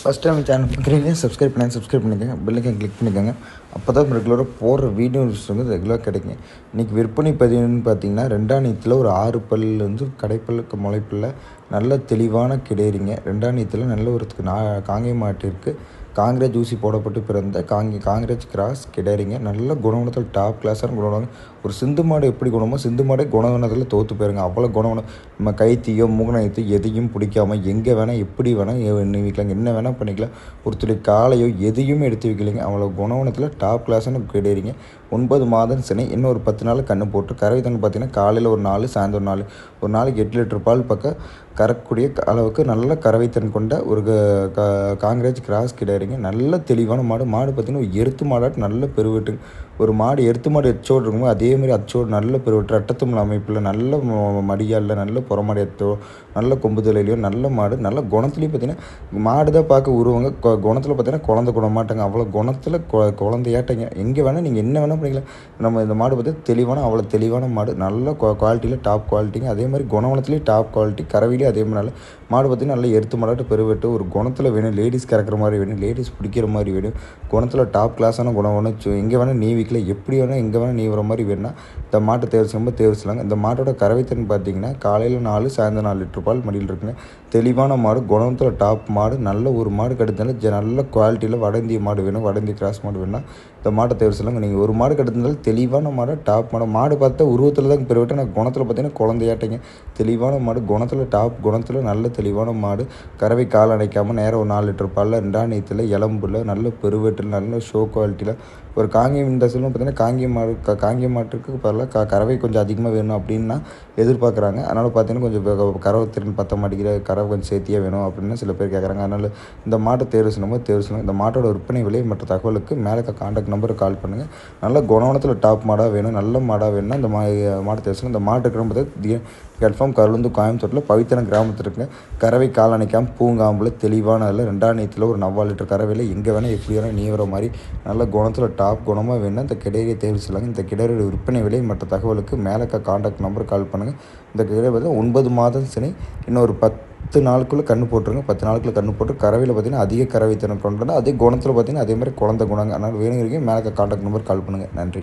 First time channel பார்க்குறீங்க subscribe பண்ணி subscribe பண்ணிக்கோங்க பெல்லைக்கன் கிளிக் பண்ணிக்கோங்க. அப்போ தான் ரெகுலராக போடுற வீடியோஸ் வந்து ரெகுலராக கிடைக்கும். இன்றைக்கி விற்பனை பதிவுன்னு பார்த்தீங்கன்னா ரெண்டாம் நீத்தில் ஒரு ஆறு பல் வந்து கடைப்பல்லுக்கு முளைப்பில் நல்ல தெளிவான கிடையிறீங்க. ரெண்டாம் நீத்தில் நல்ல ஒரு நா காங்கை மாட்டிற்கு காங்கிரேஜ் ஊசி போடப்பட்டு பிறந்த காங்கி காங்கிரேஜ் கிராஸ் கிடையாதுங்க. நல்ல குணவனத்தில் டாப் கிளாஸான குணவனம் ஒரு சிந்து மாடு எப்படி குணமோ சிந்து மாடே குணவனத்தில் தோற்று போயிருங்க. அவ்வளோ குணவனம். நம்ம கைத்தியோ மூகநயத்தையோ எதையும் பிடிக்காம எங்கே வேணால் எப்படி வேணால் எண்ணி வைக்கலாம். என்ன வேணால் பண்ணிக்கலாம். ஒருத்தருடைய காலையோ எதையும் எடுத்து வைக்கலைங்க. அவ்வளோ குணவனத்தில் டாப் கிளாஸான கிடையாதுங்க. ஒன்பது மாதம் சனி இன்னும் ஒரு பத்து நாள் கண்ணு போட்டு. கறவை தண்ணி பார்த்தீங்கன்னா காலையில் ஒரு நாலு சாயந்தரம் நாலு. ஒரு நாளைக்கு எட்டு லிட்டர் பால் பக்கம் கறக்கூடிய அளவுக்கு நல்ல கறவைத்தன் கொண்ட ஒரு காங்கிரேஜ் கிராஸ் கிடையாதுங்க. நல்ல தெளிவான மாடு. மாடு பார்த்திங்கன்னா ஒரு எருத்து மாடாட்டு நல்ல பெருவெட்டுங்க. ஒரு மாடு எருத்து மாடு எச்சோடு இருக்குமோ அதே மாதிரி அச்சோடு நல்ல பெருவெட்டு ரட்டத்துமல் அமைப்பில் நல்ல மடியாலில் நல்ல புறமாடி எத்தோ நல்ல கொம்பு தலையிலையோ நல்ல மாடு நல்ல குணத்துலேயும் பார்த்தீங்கன்னா மாடு தான் பார்க்க உருவாங்க. குணத்தில் பார்த்தீங்கன்னா குழந்த கூட மாட்டாங்க. அவ்வளோ குணத்தில் குழந்தையாட்டங்க. எங்கே வேணால் நீங்கள் என்ன வேணால் பண்ணிக்கலாம். நம்ம இந்த மாடு பார்த்து தெளிவான அவ்வளோ தெளிவான மாடு. நல்ல குவாலிட்டியில் டாப் குவாலிட்டிங்க அதே மாதிரி குணவனத்துலேயும் டாப் குவாலிட்டி கறவிலையும் அதே மாதிரி. நல்ல மாடு பார்த்திங்கன்னா நல்லா எடுத்து மாடாட்டு பெருவெட்டு. ஒரு குணத்தில் வேணும் லேடிஸ் கறக்கிற மாதிரி வேணும் லேடிஸ் பிடிக்கிற மாதிரி வேணும். குணத்தில் டாப் கிளாஸான குணம் வேணும் எங்கே வேணால் நீவி வீக்கில் எப்படி வேணால் எங்கே வேணால் நீ வர மாதிரி வேணும்னா இந்த மாட்டை தேர்வு செய்யும்போது தேர்வு செய்யலாங்க. இந்த மாட்டோட கறவைத்திறன் பார்த்தீங்கன்னா காலையில் நாலு சாயந்தரம் நாலு லிட்டர் பால் மடியில் இருக்குங்க. தெளிவான மாடு குணத்தில் டாப் மாடு நல்ல ஒரு மாடு கிடைத்தாலும் நல்ல குவாலிட்டியில் வட இந்திய மாடு வேணும் வட இந்திய கிராஸ் மாடு வேணும்னா இந்த மாட்டை தேர்வு செய்யலாங்க. நீங்கள் ஒரு மாடு கிடைத்தாலும் தெளிவான மாடு டாப் மாடு மாடு பார்த்தா உருவத்தில் தான் பெருவிட்டு நான் குணத்தில் பார்த்தீங்கன்னா குழந்தையாட்டிங்க. தெளிவான மாடு குணத்தில் டாப் குணத்தில் நல்ல தெளிவான மாடு கறவை கால் அணைக்காமல் நேரம் ஒரு நாலு லிட்டர் பாலில் ரெண்டாம் நீத்தில் இளம்புல நல்ல பெருவெட்டில் நல்ல ஷோ குவாலிட்டியில் ஒரு காங்கியம் இந்த சொல்லும் பார்த்தீங்கன்னா காங்கியம் மாடு க காங்கியம் மாட்டுக்கு பரவாயில்ல க கறவை கொஞ்சம் அதிகமாக வேணும் அப்படின்னா எதிர்பார்க்குறாங்க. அதனால் பார்த்தீங்கன்னா கொஞ்சம் கறவை திறன் பற்ற மாட்டேங்கிற கறவை கொஞ்சம் சேர்த்தியாக வேணும் அப்படின்னு சில பேர் கேட்குறாங்க அதனால் இந்த மாட்டை தேர்வு செய்யணும்போது தேர்வு செய்யணும். இந்த மாட்டோட விற்பனை விலை மற்ற தகவலுக்கு மேலே காண்டாக்ட் நம்பருக்கு கால் பண்ணுங்கள் நல்ல குணவனத்தில் டாப் மாடாக வேணும். நல்ல மாடாக வேணும்னா இந்த மா மாட்டை தேர்வு செய்யணும். இந்த மாட்டு கிராமத்தை கன்ஃபார்ம் கருளுந்து கோயம்புத்தூரில் பவித்தன கிராமத்தில் இருக்குங்க. கறவை கால் பூங்காம்பில் தெளிவான அதில் ரெண்டாம் நேரத்தில் ஒரு நவ்வா லிட்டர் கறவையில் எங்கே வேணால் எப்படி வேணால் நீ வர மாதிரி நல்ல குணத்தில் டாப் குணமாக வேணும் இந்த கிடையை தேர்வு செய்யலாங்க. இந்த கிடையோட விற்பனை விலை மற்ற தகவலுக்கு மேலே காண்டாக்ட் நம்பர் கால் பண்ணுங்கள் இந்த கிடையை பார்த்தீங்கன்னா ஒன்பது மாதம் சனி இன்னொரு பத்து நாளுக்குள்ளே கண்ணு போட்டுருங்க. பத்து நாளுக்குள்ளே கண்ணு போட்டு கறவையில் பார்த்தீங்கன்னா அதிக கறவை திறன் கொண்டு அதே குணத்தில் பார்த்தீங்கன்னா அதே மாதிரி குழந்த குணங்க அதனால் வேணுங்கிறீங்க மேலே காண்டாக்ட் நம்பர் கால் பண்ணுங்கள் நன்றி.